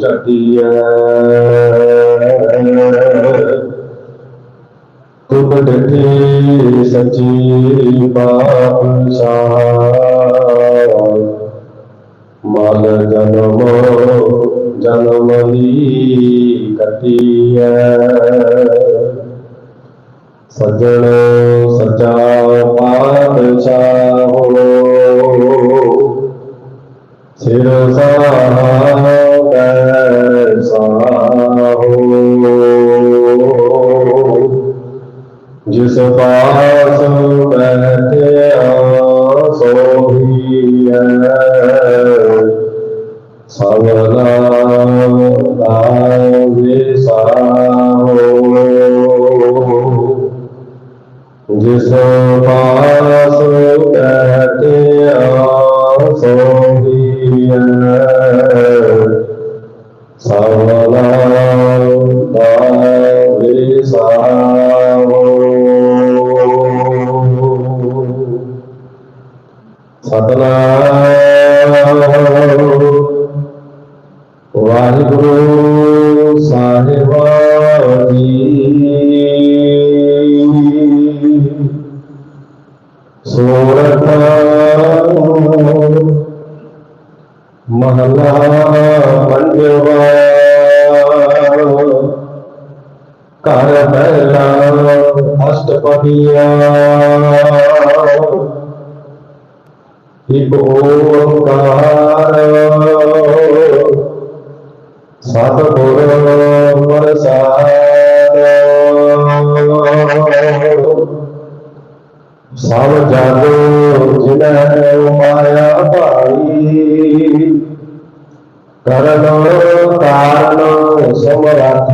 ਜਟਿਆ ਕੁਬੜ ਸੱਚੀ ਬਾਪ ਸਾਰ। ਮਨ ਜਨਮ ਜਨਮ ਹੀ ਕਟਿਆ ਸਜਣ ਸਚਾ ਸਤਨਾਮ ਵਾਹਿਗੁਰੂ ਸਾਹਿਬ ਜੀ ਸੋਰਠ ਮਹਲਾ ਪੰਜਵਾ ਘਰ ਪਹਿਲਾ ਅਸ਼ਟਪਦੀਆ ਇੱਕ ਓੰਕਾਰ। ਸਤਿਗੁਰ ਪ੍ਰਸਾਦ। ਸਭ ਜਗ ਜਿਨੈ ਮਾਇਆ ਭਾਈ। ਕਰਨ ਕਾਰਨ ਸਮਰੱਥ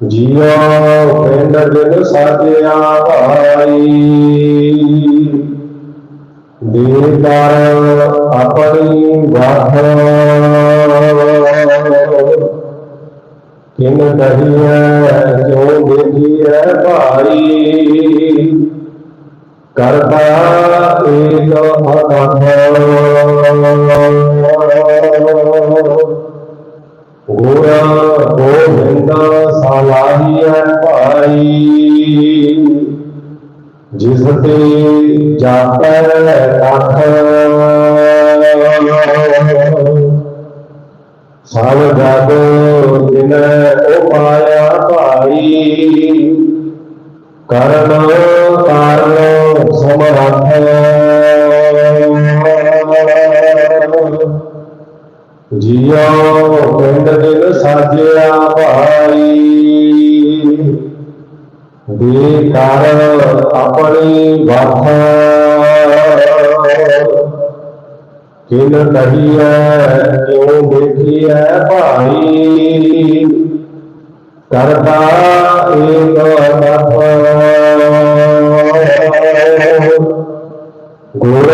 ਜੀਉ जगत भाई देता अपनी किन किन है जो देखी है भाई करता एक गोरा गोविंदा सलाहियत पाई जिससे जाकर सब जग दिन पा ਦੇ ਕਰ ਆਪਣੀ ਵਾਥ ਕਿਨ ਕਹੀਐ ਕਿਉ ਦੇਖੀਐ ਭਾਈ ਕਰਤਾ ਏਕ ਮਤ ਗੁਰ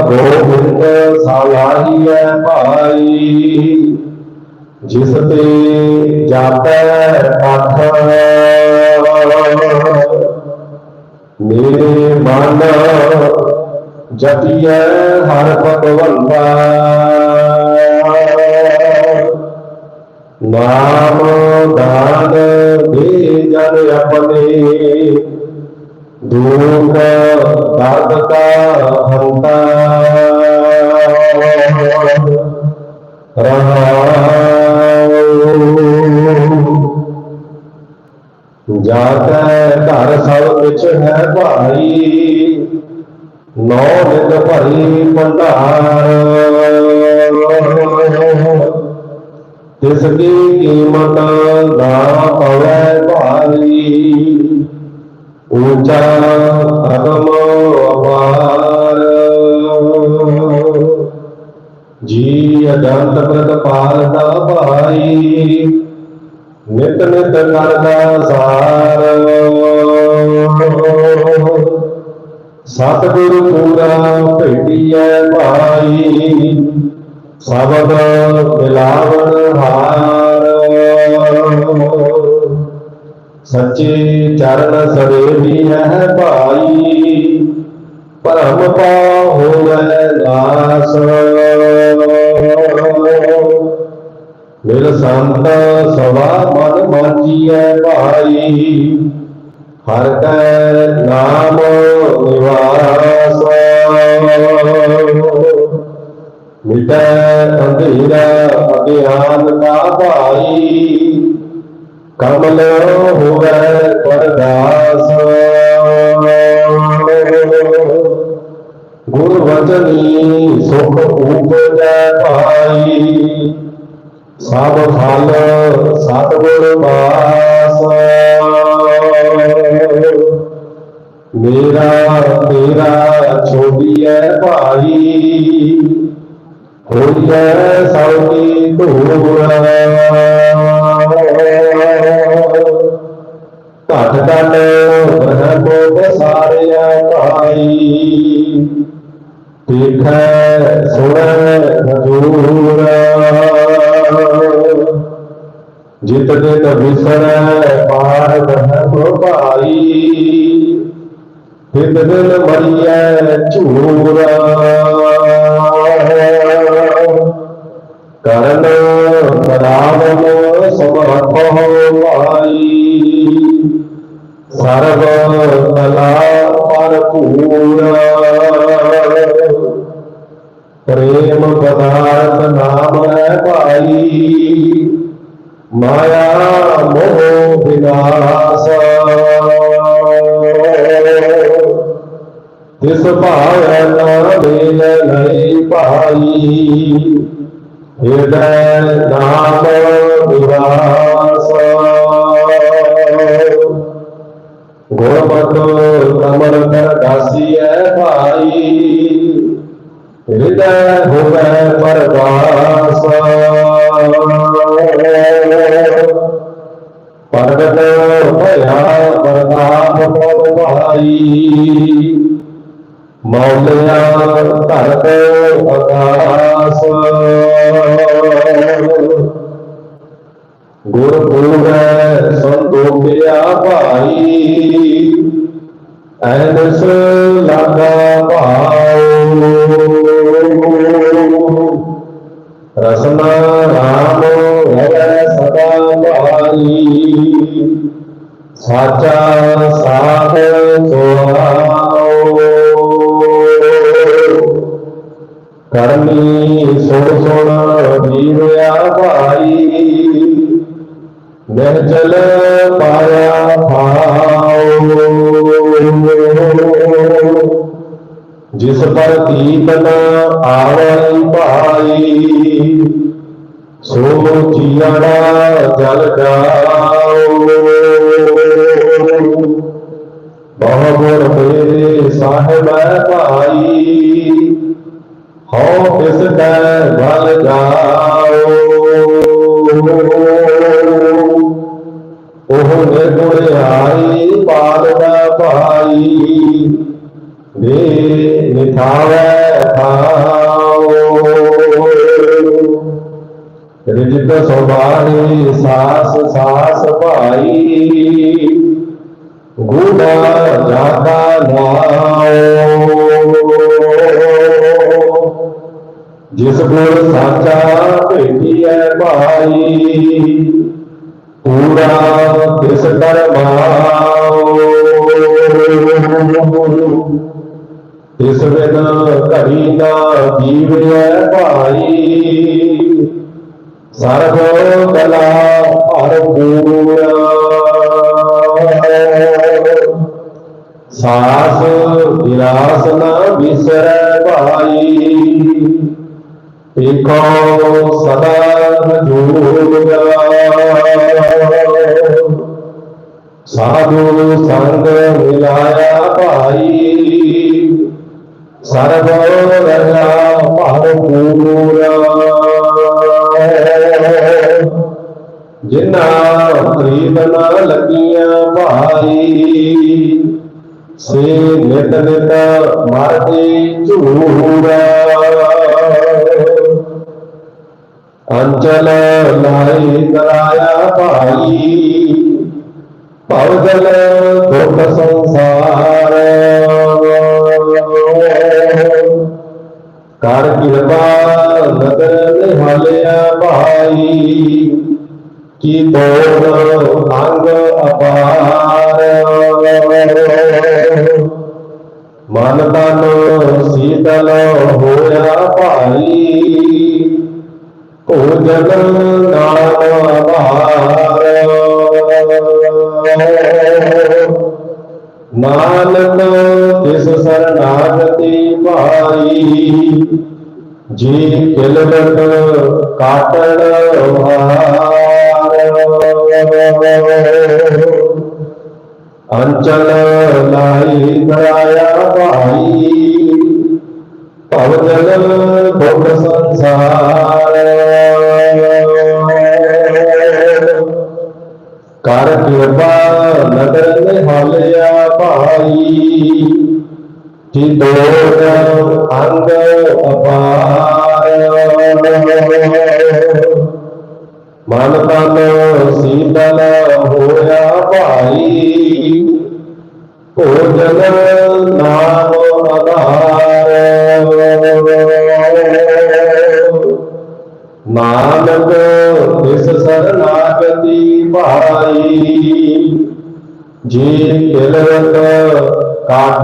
ਗੋਬਿੰਦ ਸਾਲਾਹੀਐ ਭਾਈ ਜਿਸ ਤੇ ਜਾਪੈ ਅੱਖ मेरे मन जतिए हर पकवंदा नाम दान दे जन अपने। दूर दाद का भंता। रहा जाता ਘਰ ਸਭ ਕੁਛ ਹੈ ਭਾਈ ਨੌ ਨਿਤ ਭਰੀ ਭੰਡਾਰ ਤਿਸ ਕੀ ਕੀਮਤ ਨਾ ਪਵੈ सबद मिलावन हार सचे चरण सरे भी है भाई परम पाहो दास। मिल संत सवा मन माजी है भाई। हर कै नाम अज्ञान का भाई कमल हो परदास। गुरवचनी सुख उपजै पाई। सब फल सतगुर पास मेरा तेरा छोड़िए भाई। ਛੋੜੀਐ ਭਾਈ ਹੋਈਐ ਸੌਕੀ ਧੂਰ ਘਟ ਘਟ ਬ੍ਰਹਮ ਬਸਾਰਿਆ ਭਾਈ। ਦੇਖੈ ਸੁਣੈ ਹਜੂਰ। ਜਿਤ ਜਿਤ ਵਿਸਰੈ ਪਾਰ ਬ੍ਰਹਮ ਭਾਈ। ਹਿਤ ਦਿਲ ਮਰੀਐ ਝੂਰ ਕਰਨ ਕਰਾਵਨ ਸਮਰਥ ਭਾਈ ਸਰਬ ਕਲਾ ਭਰਪੂਰ ਪ੍ਰੇਮ ਪਦਾਰਥ ਨਾਮ ਹੈ ਭਾਈ ਮਾਇਆ ਮੋਹ ਵਿਨਾਸ਼ ਤਿਸ ਭਾਵੈ ਨਾ ਮੇਲ ਨਹੀਂ ਭਾਈ हृदयनाथ निवास गोमतो कमरत भाई। हृदय पर दास पर्वतो भया प्रताप पवभाई मौलया ततो भाई ऐनस लागा पाओ रसना राम है सदा भाई साचा अधिक न आवल पाई जल जाओ बाबर मेरे साहेब भाई हो किस बल जाओ ओहने गुड़ियाई पाल भाई रिजित सोबानी सास सास भाई। गुना जाता जिस गुर साचा भेटी है भाई, पूरा किस कर भाओ ਇਸ ਵੇਦਨ ਘੜੀ ਦਾ ਜੀਵੈ ਭਾਈ ਸਰਬ ਕਲਾ ਹਰ ਪੂਰਾ। ਸਾਸ ਵਿਰਾਸ ਨਾ ਵਿਸਰੈ ਭਾਈ ਏਕੋ ਸਦਾ ਰਜੂਗਾ ਸਾਧੂ ਸੰਗ ਮਿਲਾਇਆ ਭਾਈ ਸਰਬ ਰਹਾ ਭਰਪੂਰ ਜਿਨਾ ਪ੍ਰੀਤ ਨ ਲੱਗੀਆਂ ਭਾਈ ਸੇ ਨਿਤ ਨਿਤ ਮਾਰਦੇ ਝੂਰਾ ਅੰਚਲ ਲਾਈ ਕਰਾਇਆ ਭਾਈ, ਭਵਜਲ ਦੁਖ ਸੰਸਾਰ। ਕਰ ਕਿਰਪਾ ਨਦਰ ਨਿਹਾਲਿਆ ਭਾਈ ਕੀ ਤੋੜ ਅੰਗ ਅਪਾਰ ਮਨ ਤਨ ਸੀਤਲ ਹੋਇਆ ਭਾਈ ਭੋਜਨ ਨਾਮ ਆਧਾਰ ਨਾਨਕ तिस शरणागति पाई जी किलबट काटड़ अंचल लाई कराया भाई पवजल भोग संसार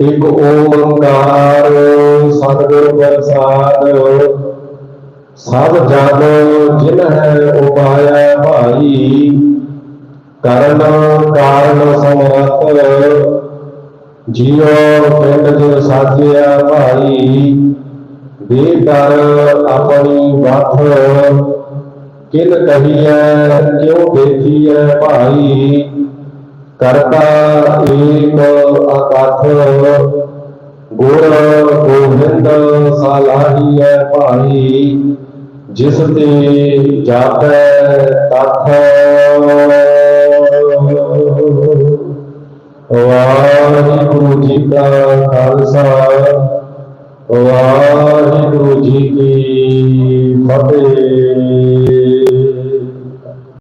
ਇੱਕ ਓੰਕਾਰ, ਸਤਿਗੁਰ ਪ੍ਰਸਾਦ। ਸਭ ਜਨ ਜਿਨ ਹੈ ਉਪਾਇਆ ਭਾਈ ਕਰਨ ਕਾਰਨ ਸਮਰਥ। ਜੀਉ ਪਿੰਡ ਜੋ ਸਾਜਿਆ ਭਾਈ, ਦੇ ਕਰ ਆਪਣੀ ਬਾਤ ਕਿਨ ਕਹੀਐ, ਕਿਉ ਦੇਖੀਐ ਭਾਈ? करता एक अकथ गुर गोविंद सलाही है भाई। जिस ते जापै तथ। वाहिगुरु जी का खालसा। वाहिगुरु जी की फतेह।